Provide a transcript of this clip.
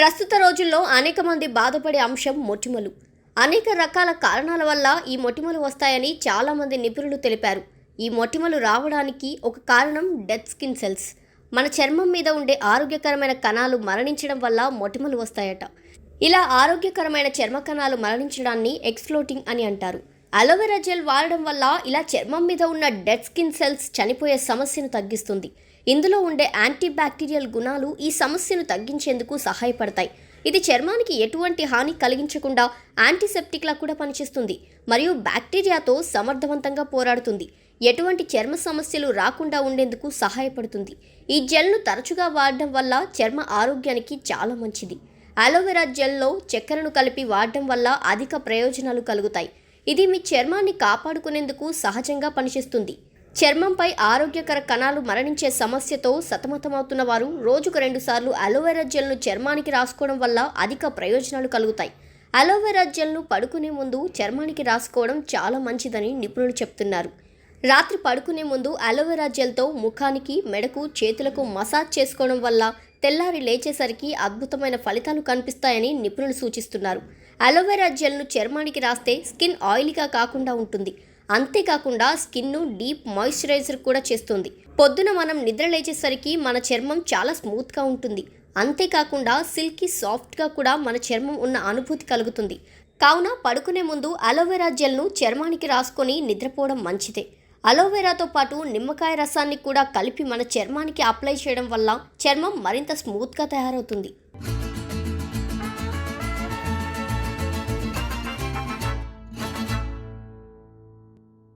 ప్రస్తుత రోజుల్లో అనేక మంది బాధపడే అంశం మొటిమలు. అనేక రకాల కారణాల వల్ల ఈ మొటిమలు వస్తాయని చాలామంది నిపుణులు తెలిపారు. ఈ మొటిమలు రావడానికి ఒక కారణం డెత్ స్కిన్ సెల్స్. మన చర్మం మీద ఉండే ఆరోగ్యకరమైన కణాలు మరణించడం వల్ల మొటిమలు వస్తాయట. ఇలా ఆరోగ్యకరమైన చర్మ కణాలు మరణించడాన్ని ఎక్స్ఫ్లోటింగ్ అని అంటారు. అలోవెరా జెల్ వాడడం వల్ల ఇలా చర్మం మీద ఉన్న డెడ్ స్కిన్ సెల్స్ చనిపోయే సమస్యను తగ్గిస్తుంది. ఇందులో ఉండే యాంటీ బ్యాక్టీరియల్ గుణాలు ఈ సమస్యను తగ్గించేందుకు సహాయపడతాయి. ఇది చర్మానికి ఎటువంటి హాని కలిగించకుండా యాంటీసెప్టిక్లా కూడా పనిచేస్తుంది మరియు బ్యాక్టీరియాతో సమర్థవంతంగా పోరాడుతుంది. ఎటువంటి చర్మ సమస్యలు రాకుండా ఉండేందుకు సహాయపడుతుంది. ఈ జెల్ను తరచుగా వాడడం వల్ల చర్మ ఆరోగ్యానికి చాలా మంచిది. అలోవెరా జెల్లో చక్కెరను కలిపి వాడడం వల్ల అధిక ప్రయోజనాలు కలుగుతాయి. ఇది మీ చర్మాన్ని కాపాడుకునేందుకు సహజంగా పనిచేస్తుంది. చర్మంపై ఆరోగ్యకర కణాలు మరణించే సమస్యతో సతమతమవుతున్న వారు రోజుకు రెండుసార్లు అలోవెరా జెల్ను చర్మానికి రాసుకోవడం వల్ల అధిక ప్రయోజనాలు కలుగుతాయి. అలోవెరా జెల్ను పడుకునే ముందు చర్మానికి రాసుకోవడం చాలా మంచిదని నిపుణులు చెప్తున్నారు. రాత్రి పడుకునే ముందు అలోవెరా జెల్తో ముఖానికి మెడకు చేతులకు మసాజ్ చేసుకోవడం వల్ల తెల్లారి లేచేసరికి అద్భుతమైన ఫలితాలు కనిపిస్తాయని నిపుణులు సూచిస్తున్నారు. అలోవెరా జెల్ను చర్మానికి రాస్తే స్కిన్ ఆయిలీగా కాకుండా ఉంటుంది. అంతేకాకుండా స్కిన్ను డీప్ మాయిశ్చరైజర్ కూడా చేస్తుంది. పొద్దున మనం నిద్ర లేచేసరికి మన చర్మం చాలా స్మూత్గా ఉంటుంది. అంతేకాకుండా సిల్కీ సాఫ్ట్గా కూడా మన చర్మం ఉన్న అనుభూతి కలుగుతుంది. కావున పడుకునే ముందు అలోవెరా జెల్ను చర్మానికి రాసుకొని నిద్రపోవడం మంచిదే. అలోవెరాతో పాటు నిమ్మకాయ రసాన్ని కూడా కలిపి మన చర్మానికి అప్లై చేయడం వల్ల చర్మం మరింత స్మూత్గా తయారవుతుంది.